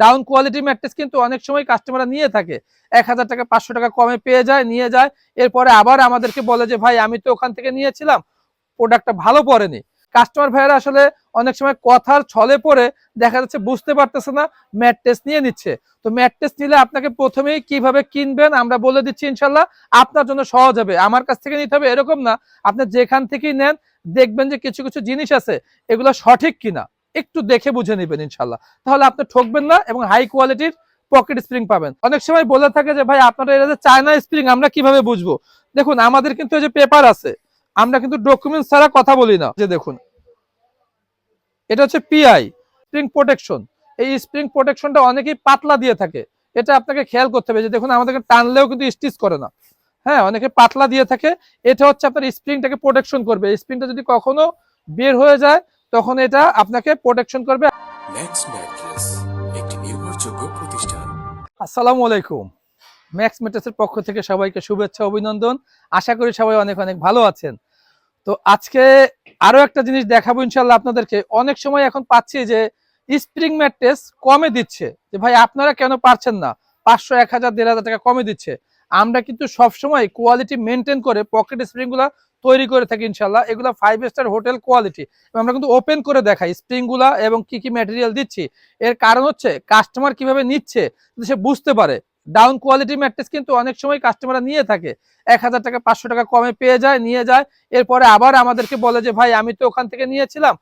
Down quality mattress কিন্তু অনেক সময় কাস্টমাররা নিয়ে থাকে। এক হাজার টাকা, পাঁচশো টাকা কমে পেয়ে যায়, নিয়ে যায়। এরপরে আবার আমাদেরকে বলে যে, ভাই, আমি তো ওখান থেকে নিয়েছিলাম। প্রোডাক্টটা ভালো পড়েনি। কাস্টমার ভাইয়েরা আসলে অনেক সময় কথার ছলে পড়ে, দেখা যাচ্ছে বুঝতে পারতেছে না ম্যাট্রেস নিয়ে নিচ্ছে। তো ম্যাট্রেস নিলে আপনাকে প্রথমেই কীভাবে কিনবেন, আমরা বলে দিচ্ছি ইনশাল্লাহ আপনার জন্য সহজ হবে। আমার কাছ থেকে নিতে হবে এরকম না। আপনি যেখান থেকেই নেন, দেখবেন যে কিছু কিছু জিনিস আছে, এগুলো সঠিক কিনা। একটু দেখে বুঝে নেবেন ইনশাল্লাহ তাহলে আপনি ঠকবেন না এবং হাই কোয়ালিটির পকেট স্প্রিং পাবেন। অনেক সময় বলে থাকে যে, ভাই আপনারা এটা যে চায়না স্প্রিং আমরা কীভাবে বুঝব? দেখুন, আমাদের কিন্তু এই যে পেপার আছে, আমরা কিন্তু ডকুমেন্টস ছাড়া কথা বলি না। যে দেখুন, এটা হচ্ছে পিআই স্প্রিং প্রোটেকশন এই স্প্রিং প্রোটেকশনটা অনেকেই পাতলা দিয়ে থাকে। এটা আপনাকে খেয়াল করতে হবে যে, দেখুন আমাদেরকে টানলেও কিন্তু স্টিচ করে না। হ্যাঁ অনেকে পাতলা দিয়ে থাকে। এটা হচ্ছে আপনার স্প্রিংটাকে প্রোটেকশন করবে। স্প্রিংটা যদি কখনো বের হয়ে যায় তখন এটা আপনাকে প্রোটেকশন করবে। আসসালামু আলাইকুম। ম্যাক্স মেটাসের পক্ষ থেকে সবাইকে শুভেচ্ছা অভিনন্দন। আশা করি সবাই অনেক অনেক ভালো আছেন। তো আজকে আরও একটা জিনিস দেখাবো ইনশাল্লাহ আপনাদেরকে। অনেক সময় এখন পাচ্ছি যে স্প্রিং ম্যাট্রেস কমে দিচ্ছে। যে ভাই আপনারা কেন পারছেন না? পাঁচশো এক হাজার দেড় হাজার টাকা কমে দিচ্ছে। আমরা কিন্তু সবসময় কোয়ালিটি মেনটেন করে পকেট স্প্রিংগুলা তৈরি করে থাকি ইনশাল্লাহ এগুলো ফাইভ স্টার হোটেল কোয়ালিটি আমরা কিন্তু ওপেন করে দেখাই স্প্রিংগুলা এবং কি কি ম্যাটেরিয়াল দিচ্ছি। এর কারণ হচ্ছে কাস্টমার কীভাবে নিচ্ছে সে বুঝতে পারে। ডাউন কোয়ালিটি ম্যাট্রেস কিন্তু অনেক সময় কাস্টমাররা নিয়ে থাকে। এক হাজার টাকা, পাঁচশো টাকা কমে পেয়ে যায়, নিয়ে যায়। এরপরে আবার আমাদেরকে বলে যে, ভাই, আমি তো ওখান থেকে নিয়েছিলাম।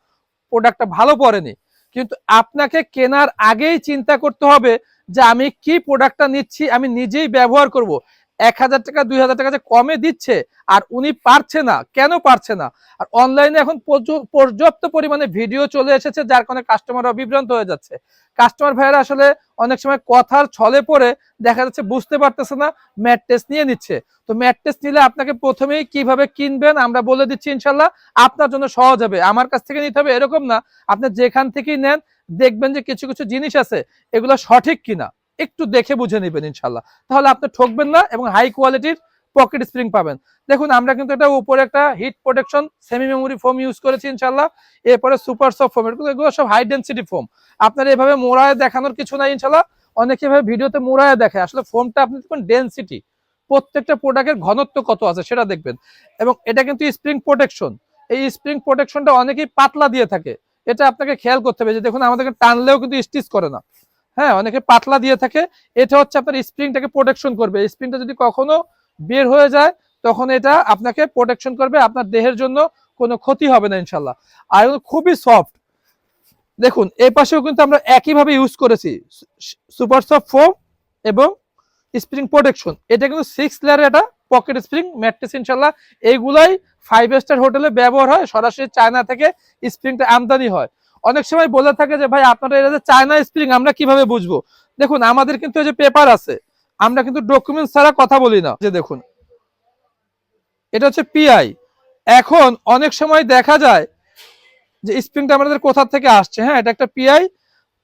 প্রোডাক্টটা ভালো পড়েনি। কিন্তু আপনাকে কেনার আগেই চিন্তা করতে হবে যে, আমি কি প্রোডাক্টটা নিচ্ছি? আমি নিজেই ব্যবহার করব। এক হাজার টাকা, দুই হাজার টাকা যে কমে দিচ্ছে আর উনি পারছে না, কেন পারছে না? আর অনলাইনে এখন পর্যাপ্ত পরিমাণে ভিডিও চলে এসেছে যার কারণে কাস্টমাররা বিভ্রান্ত হয়ে যাচ্ছে। কাস্টমার ভাইয়েরা আসলে অনেক সময় কথার ছলে পড়ে দেখা যাচ্ছে বুঝতে পারতেছে না ম্যাট টেস্ট নিয়ে নিচ্ছে। তো ম্যাট টেস্ট নিলে আপনাকে প্রথমেই কীভাবে কিনবেন আমরা বলে দিচ্ছি ইনশাল্লাহ, আপনার জন্য সহজ হবে। আমার কাছ থেকে নিতে হবে এরকম না, আপনি যেখান থেকেই নেন, দেখবেন যে কিছু কিছু জিনিস আছে, এগুলো সঠিক কিনা। একটু দেখে বুঝে নেবেন ইনশাল্লাহ তাহলে আপনি ঠকবেন না এবং হাই কোয়ালিটির পকেট স্প্রিং পাবেন। দেখুন, আমরা কিন্তু এটা উপরে একটা heat protection semi memory foam use করেছি ইনশাল্লাহ এরপরে সুপার সফট ফোম এগুলো সব হাই ডেন্সিটি ফোম আপনার এভাবে মোড়ায় দেখানোর কিছু নাই ইনশাল্লাহ অনেকে এভাবে ভিডিওতে মোড়ায় দেখে। আসলে ফোমটা আপনি দেখবেন ডেন্সিটি প্রত্যেকটা প্রোডাক্টের ঘনত্ব কত আছে সেটা দেখবেন। এবং এটা কিন্তু স্প্রিং প্রোটেকশন এই স্প্রিং প্রোটেকশনটা অনেকেই পাতলা দিয়ে থাকে। এটা আপনাকে খেয়াল করতে হবে যে দেখুন, আমাদেরকে টানলেও কিন্তু স্টিচ করে না। হ্যাঁ অনেকে পাতলা দিয়ে থাকে। এটা হচ্ছে আপনার স্প্রিংটাকে প্রোটেকশন করবে। স্প্রিংটা যদি কখনো বের হয়ে যায়, তখন এটা আপনাকে প্রোটেকশন করবে। আপনার দেহের জন্য কোনো ক্ষতি হবে না ইনশাল্লাহ আর খুবই সফট দেখুন, এই পাশেও কিন্তু আমরা একইভাবে ইউজ করেছি। সুপার সফট ফোম এবং স্প্রিং প্রোটেকশন এটা কিন্তু সিক্স লেয়ারের এটা পকেট স্প্রিং ম্যাট্রেস ইনশাল্লাহ এইগুলাই ফাইভ স্টার হোটেলে ব্যবহার হয়। সরাসরি চায়না থেকে স্প্রিংটা আমদানি হয়। অনেক সময় বলে থাকে যে, ভাই, আপনারা এটা যে চায়না স্প্রিং, আমরা কীভাবে বুঝব? দেখুন, আমাদের কিন্তু এই যে পেপার আছে, আমরা কিন্তু ডকুমেন্টস ছাড়া কথা বলি না। যে দেখুন, এটা হচ্ছে পিআই। এখন অনেক সময় দেখা যায় যে, স্প্রিংটা আমাদের কোথা থেকে আসছে? হ্যাঁ এটা একটা পিআই।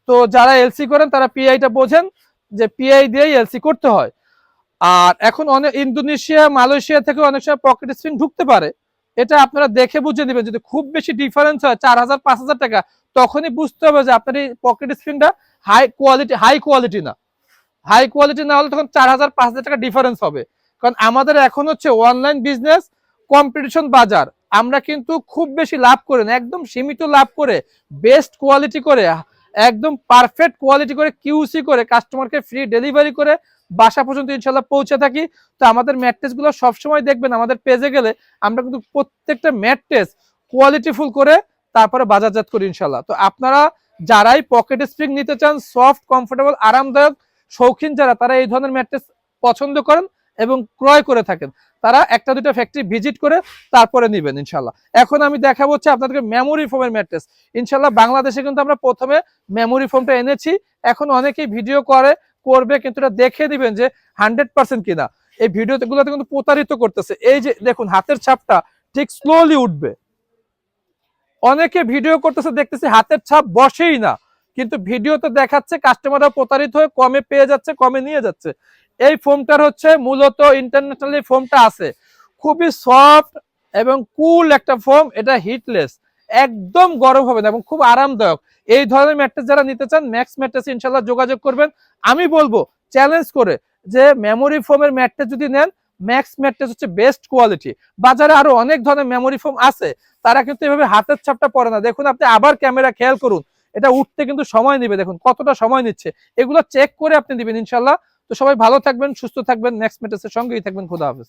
তো যারা এলসি করেন, তারা পিআইটা বোঝেন যে, পিআই দিয়েই এলসি করতে হয়। আর এখন অনেক ইন্দোনেশিয়া, মালয়েশিয়া থেকে অনেক সময় পকেট স্প্রিং ঢুকতে পারে। এটা আপনারা দেখে বুঝে নেবেন। যদি খুব বেশি ডিফারেন্স হয়, চার হাজার, পাঁচ হাজার টাকা, তখনই বুঝতে হবে যে আপনার এই পকেট স্প্রিংটা হাই কোয়ালিটি হাই কোয়ালিটি না। হাই কোয়ালিটি না হলে তখন চার হাজার, পাঁচ হাজার টাকা ডিফারেন্স হবে। কারণ আমাদের এখন হচ্ছে অনলাইন বিজনেস কম্পিটিশন বাজার। আমরা কিন্তু খুব বেশি লাভ করে না, একদম সীমিত লাভ করে বেস্ট কোয়ালিটি করে একদম পারফেক্ট কোয়ালিটি করে কিউসি করে কাস্টমারকে ফ্রি ডেলিভারি করে বাসা পর্যন্ত ইনশাল্লাহ পৌঁছে থাকি। তো আমাদের ম্যাট্রেসগুলো সবসময় দেখবেন আমাদের পেজে গেলে আমরা কিন্তু প্রত্যেকটা ম্যাট্রেস কোয়ালিটিফুল করে তারপরে বাজারজাত করি ইনশাল্লাহ তো আপনারা যারাই পকেট স্প্রিং নিতে চান সফট কমফোর্টেবল আরামদায়ক, শৌখিন যারা, তারা এই ধরনের ম্যাট্রেস পছন্দ করেন। এবং ক্রয় করে থাকেন। তারা একটা দুটো ফ্যাক্টরি ভিজিট করে তারপরে নিবেন ইনশাল্লাহ। এখন আমি দেখাবো হচ্ছে আপনাদেরকে মেমোরি ফোমের ম্যাট্রেস ইনশাল্লাহ বাংলাদেশে কিন্তু আমরা প্রথমে মেমোরি ফোমটা এনেছি। এখন অনেকেই ভিডিও করে, করবে, কিন্তু এটা দেখে দিবেন যে হান্ড্রেড পার্সেন্ট কিনা। এই ভিডিওতে গুলোতে কিন্তু প্রতারিত করতেছে। এই যে দেখুন, হাতের ছাপটা ঠিক স্লোলি উঠবে। অনেকে ভিডিও করতেছে, দেখতেছি হাতের ছাপ বসেই না। কিন্তু ভিডিওতে দেখাচ্ছে কাস্টমাররা প্রতারিত হয়ে কমে পেয়ে যাচ্ছে, কমে নিয়ে যাচ্ছে। এই ফোমটার হচ্ছে মূলত ইন্টারন্যাশনালি ফোমটা আছে। খুবই সফট এবং কুল একটা ফোম এটা হিটলেস একদম গরম হবে না এবং খুব আরামদায়ক। এই ধরনের ম্যাট্রেস যারা নিতে চান ম্যাক্স ম্যাট্রেস ইনশাল্লাহ যোগাযোগ করবেন। আমি বলব চ্যালেঞ্জ করে যে মেমোরি ফোমের ম্যাট্রেস যদি নেন ম্যাক্স ম্যাট্রেস হচ্ছে বেস্ট কোয়ালিটি বাজারে আরও অনেক ধরনের মেমোরি ফোম আছে, তারা কিন্তু এভাবে হাতের ছাপটা পড়ে না। দেখুন, আপনি আবার ক্যামেরা খেয়াল করুন। এটা উঠতে কিন্তু সময় নেবে, দেখুন কতটা সময় নিচ্ছে। এগুলো চেক করে আপনি দিবেন ইনশাল্লাহ তো সবাই ভালো থাকবেন, সুস্থ থাকবেন নেক্সট মেটেসের সঙ্গেই থাকবেন, খুদা হাফেজ।